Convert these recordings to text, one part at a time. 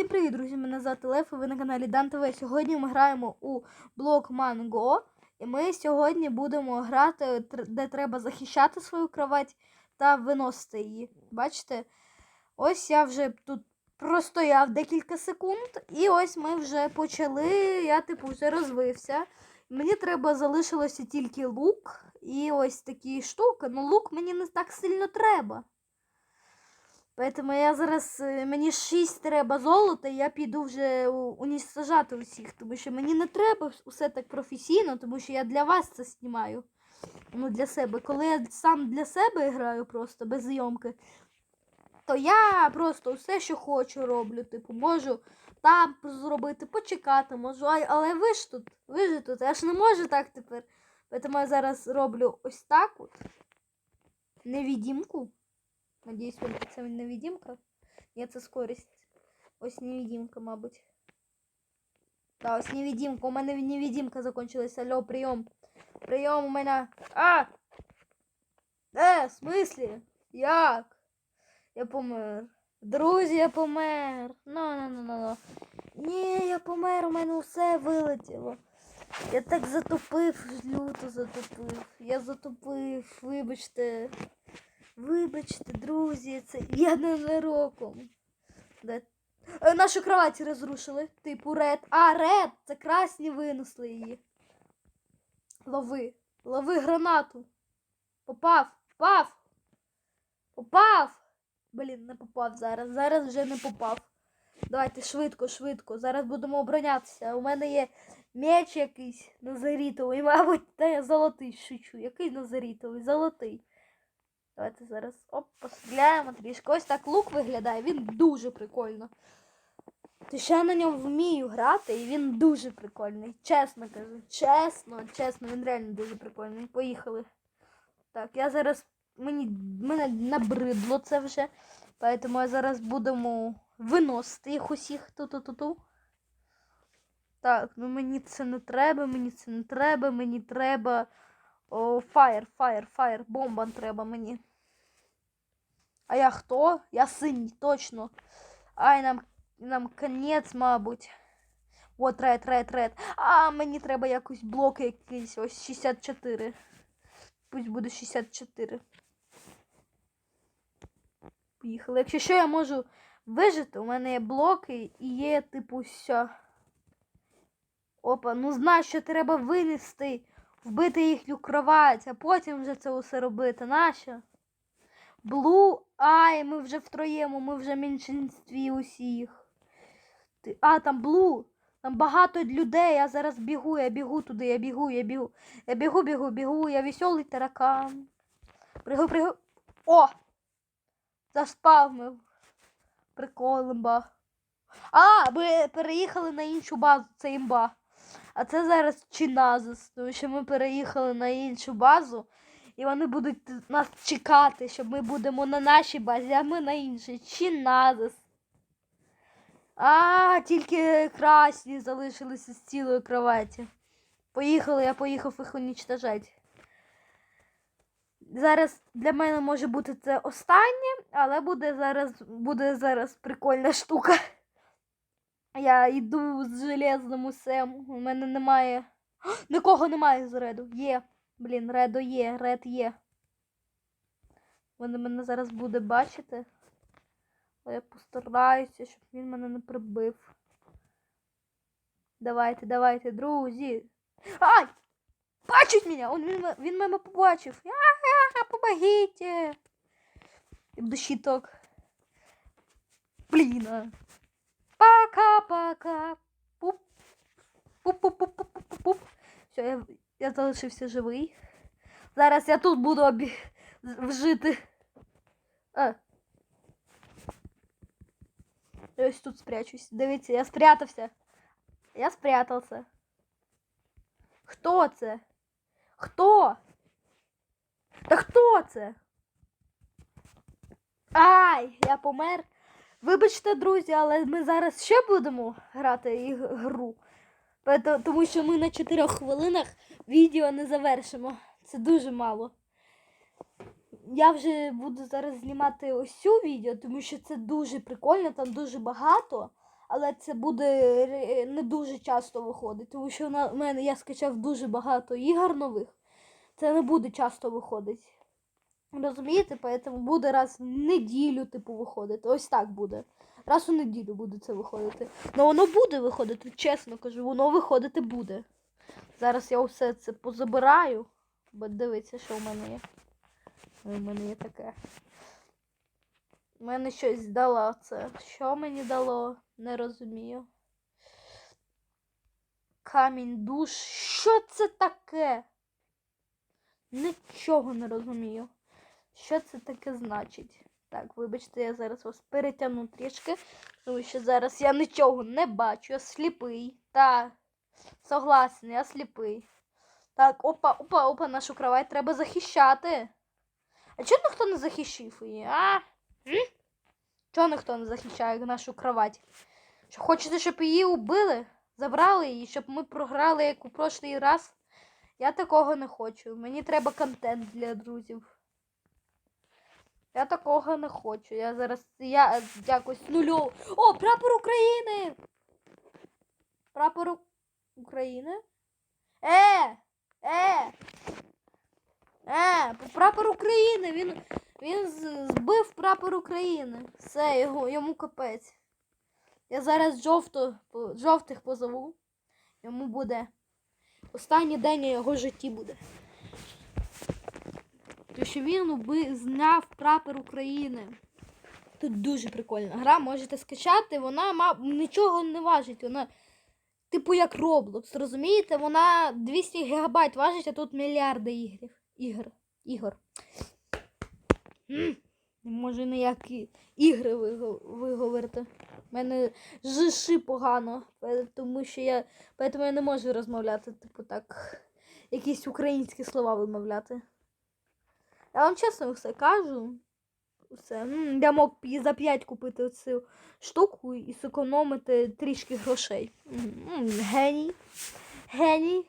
Всім привіт, друзі! Мене звати Лев, і ви на каналі Дан ТВ. Сьогодні ми граємо у блок Манго. І ми сьогодні будемо грати, де треба захищати свою кровать та виносити її. Бачите? Ось я вже тут простояв декілька секунд, і ось ми вже почали. Я типу вже розвився. Мені треба залишилося тільки лук і ось такі штуки. Ну, лук мені не так сильно треба. Поэтому я зараз е, мені 6 треба золота, і я піду вже у- унічтожати усіх, тому що мені не треба усе так професійно, тому що я для вас це знімаю. Ну, для себе. Коли я сам для себе граю просто без зйомки, то я просто все, що хочу, роблю. Типу, можу там зробити, почекати можу. Але ви ж тут, ви ж тут, я ж не можу так тепер. Тому я зараз роблю ось так от. Невідімку. Надіюсь, це невидимка. Ні, це скорість. Ось невидимка, мабуть. Да, ось невидимка. У мене невидимка закончилась. Алло, прийом. Прийом у мене. А! Е, в смислі? Як? Я помер. Друзі, я помер. Ну, ну, ну, ну, ну. Ні, я помер, у мене все вилетіло. Я так затопив, люто затопив. Я затопив, вибачте. Вибачте, друзі, це я не ненароком. Де? Нашу кровать розрушили. Типу ред. А, ред! Це красні винесли її. Лови. Лови гранату. Попав. Попав. Попав. Блін, не попав зараз. Зараз вже не попав. Давайте швидко, швидко. Зараз будемо оборонятися. У мене є меч якийсь назарітовий, мабуть, та я золотий шучу. Який назарітовий? Золотий. Давайте зараз оп, постріляємо трішки. Ось так лук виглядає, він дуже прикольно. Ти ще на ньому вмію грати, і він дуже прикольний. Чесно кажу. Чесно, чесно, він реально дуже прикольний. Поїхали. Так, я зараз. Мені мене набридло це вже. Поэтому я зараз будемо виносити їх усіх ту-ту-ту-ту. Так, ну мені це не треба, мені це не треба, мені треба. О, фаєр, фаєр, фаєр, бомба треба мені. А я хто? Я синій, точно. Ай, нам, нам конець, мабуть. От ред, ред, ред. А, мені треба якось блок якийсь. Ось 64. Пусть буде 64. Поїхали. Якщо що, я можу вижити, у мене є блоки і є, типу, все. Опа, ну знаю, що треба винести, вбити їхню кровать, а потім вже це усе робити. Нащо? Блу, ай, ми вже втроєму, ми вже в меншинстві усіх. Ти... А, там Блу. Там багато людей, я зараз бігу, я бігу туди, я бігу, я бігу. Я бігу, бігу, бігу, я веселий таракан. Пригу, пригу. О! Заспавнив. Прикол, імба. А, ми переїхали на іншу базу, це імба. А це зараз Чиназис, тому що ми переїхали на іншу базу, і вони будуть нас чекати, що ми будемо на нашій базі, а ми на іншій. Чиназис. А, тільки красні залишилися з цілої кроваті. Поїхали, я поїхав їх унічтожати. Зараз для мене може бути це останнє, але буде зараз, буде зараз прикольна штука. Я йду з железним усем. У мене немає. Нікого немає з реду. Є. Блін, редо є, ред є. Він мене зараз буде бачити. Але я постараюся, щоб він мене не прибив. Давайте, давайте, друзі. Ай! Бачить мене! Він, він мене побачив. Я! І буду щиток. Блін. Пока-пока. Пуп. Пуп-пуп-пуп-пуп-пуп. Все, я, я залишився живий. Зараз я тут буду обі... вжити. А. Я ось тут спрячусь. Дивіться, я спрятався. Я спрятався. Хто це? Хто? Та хто це? Ай, я помер. Вибачте, друзі, але ми зараз ще будемо грати і- гру. Тому що ми на 4 хвилинах відео не завершимо. Це дуже мало. Я вже буду зараз знімати ось цю відео, тому що це дуже прикольно, там дуже багато. але це буде не дуже часто виходити, тому що на мене я скачав дуже багато ігор нових. Це не буде часто виходити. Розумієте? Поэтому буде раз в неділю, типу, виходити. Ось так буде. Раз у неділю буде це виходити. Ну воно буде виходити, чесно кажу, воно виходити буде. Зараз я все це позабираю, бо дивіться, що в мене є. У мене є таке. У мене щось дало це. Що мені дало? Не розумію. Камінь душ. Що це таке? Нічого не розумію. Що це таке значить? Так, вибачте, я зараз вас перетягну трішки, тому що зараз я нічого не бачу, я сліпий. Та, согласен, я сліпий. Так, опа, опа, опа, нашу кровать треба захищати. А чого ніхто не захищив її, а? Чого ніхто не захищає нашу кровать? Що хочете, щоб її убили? Забрали її, щоб ми програли, як у прошлий раз? Я такого не хочу. Мені треба контент для друзів. Я такого не хочу. Я зараз я якось нулю. О, прапор України! Прапор У- України? Е! Е! Е! Прапор України! Він, він збив прапор України. Все, його, йому капець. Я зараз жовто, жовтих позову. Йому буде. Останній день його житті буде. То що він уби зняв прапор України. Тут дуже прикольна гра, можете скачати, вона ма... нічого не важить. Вона, типу, як Roblox, розумієте? Вона 200 гігабайт важить, а тут мільярди ігрів. Ігор. Ігор. Не можу ніякі ігри виго- виговорити. У мене жиши погано, тому що я. Поэтому я не можу розмовляти, типу так, якісь українські слова вимовляти. Я вам чесно все кажу. Все. М, Я мог за 5 купити цю штуку і зекономити трішки грошей. Геній. Геній.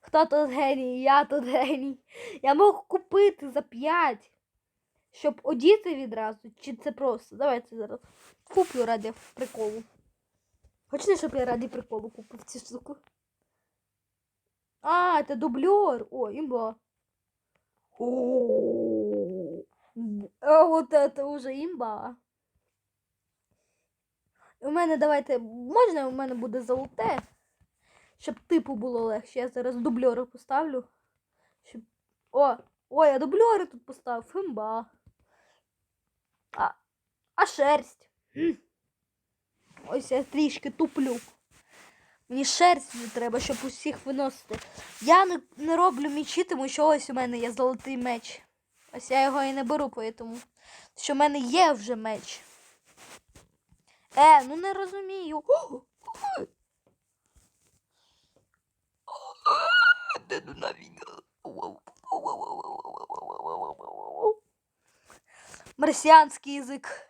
Хто тут геній? Я тут геній. Я мог купити за 5, щоб одіти відразу. Чи це просто? Давайте зараз куплю раді приколу. Хочете, щоб я раді приколу купив цю штуку? А, це дублер. О, імба. О, а вот это уже імба. У мене давайте. Можна у мене буде золоте? Щоб типу було легше. Я зараз дубльори поставлю. Щоб... О! Ой, я дубльори тут поставив. Імба. А, а шерсть. Ось я трішки туплю. Мені шерсть не треба, щоб усіх виносити. Я не, не роблю мічі, тому що ось у мене є золотий меч. Ось я його і не беру, тому що в мене є вже меч. Е, ну не розумію. О, Марсіанський язик.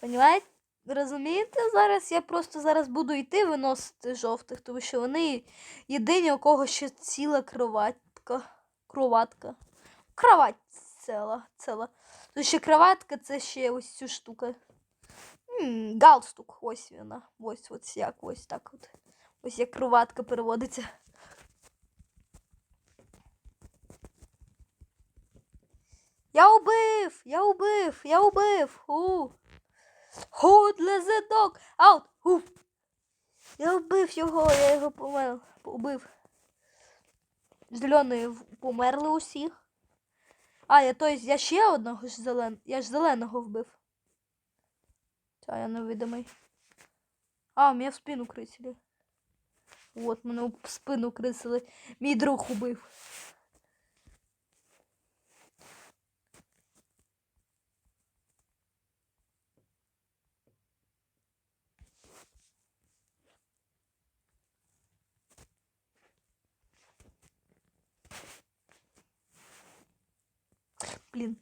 Понимаєте? Розумієте, зараз я просто зараз буду йти виносити жовтих, тому що вони єдині, у кого ще ціла кроватка. Кроватка. Кровать ціла. ціла. Тому що кроватка це ще ось цю штука. М, галстук. Ось вона. Ось ось як ось так от. Ось як кроватка переводиться. Я убив! Я убив! Я убив! У. The dog out! Уф. Я вбив його, я його помер, убив. Зелені в- померли усі. А, я то я ще одного ж зеленого. Я ж зеленого вбив. Та я невидимий. А, мене в спину крисили. От, мене в спину крисили. Мій друг убив. Блін.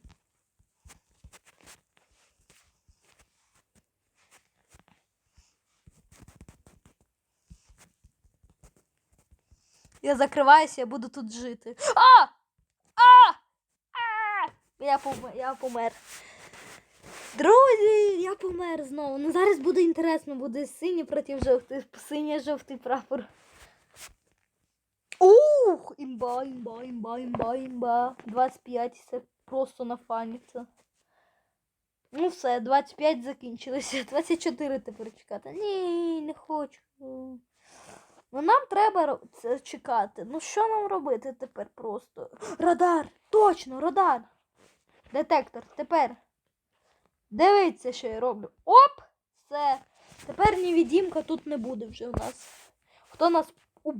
Я закриваюся, я буду тут жити. А! А! А! Я помер. Я помер. Друзі, я помер. Знову. Ну зараз буде інтересно, буде синій проти жовтий, синій жовтий прапор. Ух! Імба, імба, імба, імба, імба. 25, це просто на фані це. Ну все, 25 закінчилося. 24 тепер чекати. Ні, не хочу. Ну нам треба це чекати. Ну що нам робити тепер просто? Радар! Точно, радар! Детектор, тепер. Дивіться, що я роблю. Оп! Все. Тепер невідімка тут не буде вже в нас. Хто нас у-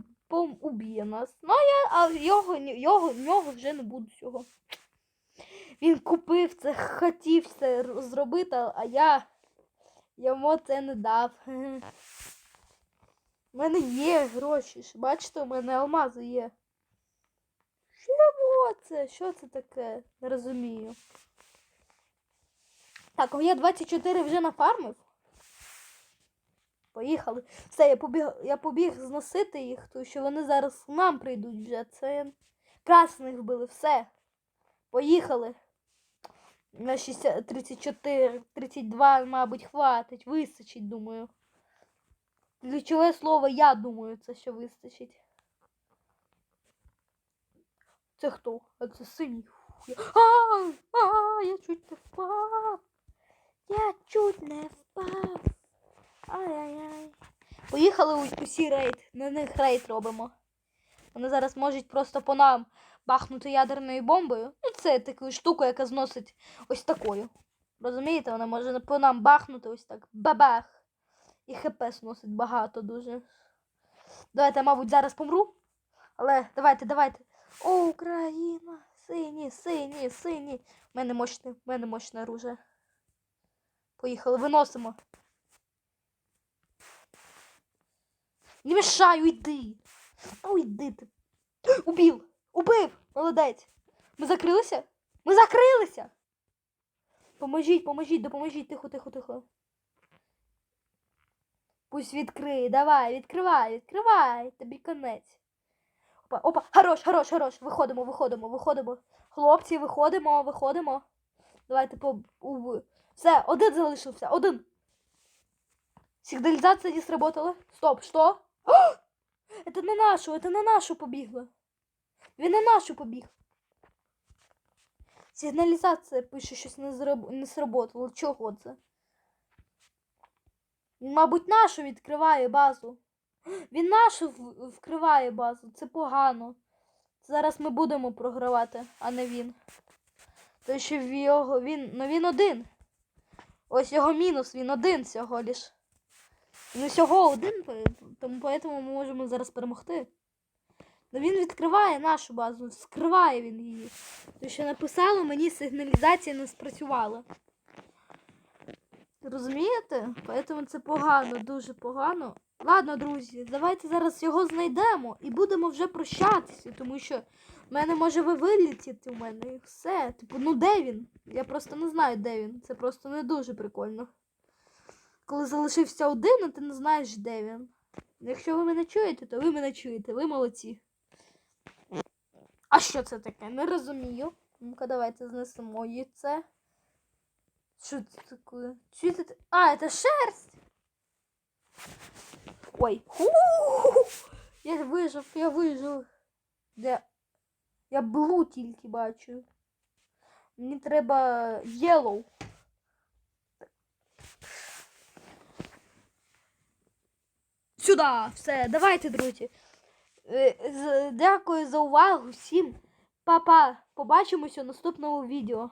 уб'є нас? Ну, я, а його, його, нього вже не буде цього. Він купив це, хотів це зробити, а я йому це не дав. У мене є гроші. Бачите, у мене алмази є. Чого це? Що це таке? Не розумію. Так, а я 24 вже нафармив. Поїхали. Все, я побіг, я побіг зносити їх, тому що вони зараз к нам прийдуть вже. Це красних вбили. Все. Поїхали. На 60, 34, 32, мабуть, хватить. Вистачить, думаю. Ключове слово я думаю, це що вистачить. Це хто? А це синій. А, а, я чуть не впав. Я чуть не впав. Ай-яй-яй. Поїхали усі рейд. На них рейд робимо. Вони зараз можуть просто по нам бахнути ядерною бомбою. Ну, це таку штуку, яка зносить ось такою. Розумієте, вона може по нам бахнути ось так. Бабах. І хп сносить багато дуже. Давайте, мабуть, зараз помру. Але давайте, давайте. О, Україна! Сині, сині, сині. У мене мощне, в мене мощне оружие. Поїхали, виносимо. Не мішаю, йди. Ну йди ти. Убив! Убив! Молодець! Ми закрилися? Ми закрилися! Поможіть, поможіть, допоможіть. Тихо, тихо, тихо. Пусть відкриє. Давай, відкривай, відкривай. Тобі конець. Опа, опа, хорош, хорош, хорош. Виходимо, виходимо, виходимо. Хлопці, виходимо, виходимо. Давайте по. Все, один залишився, один. Сигнализация не сработала. Стоп, что? Это на нашу, это на нашу побігло. Він на нашу побіг. Сигналізація пише, щось не, зроб... не сработало. Чого це? Він, мабуть, нашу відкриває базу. Він нашу вкриває базу. Це погано. Зараз ми будемо програвати, а не він. Тому що в його він. Ну він один. Ось його мінус, він один всього лиш. Він усього один, тому ми можемо зараз перемогти. Ну він відкриває нашу базу, скриває він її. Тому що написало, мені сигналізація не спрацювала. Розумієте? Поэтому це погано, дуже погано. Ладно, друзі, давайте зараз його знайдемо і будемо вже прощатися, тому що в мене може ви вилетіти у мене і все. Типу, ну де він? Я просто не знаю, де він. Це просто не дуже прикольно. Коли залишився один, а ти не знаєш, де він. Якщо ви мене чуєте, то ви мене чуєте, ви молодці. А що це таке? Не розумію. Ну-ка, давайте знесемо яйце. Що це таке? Що це? А, це шерсть! Ой. Ху-ху-ху! Я вижив, я вижив. Де? Я блу тільки бачу. Мені треба yellow. Сюди, все, давайте, друзі. Е, Дякую за увагу всім. Па-па. Побачимося у наступному відео.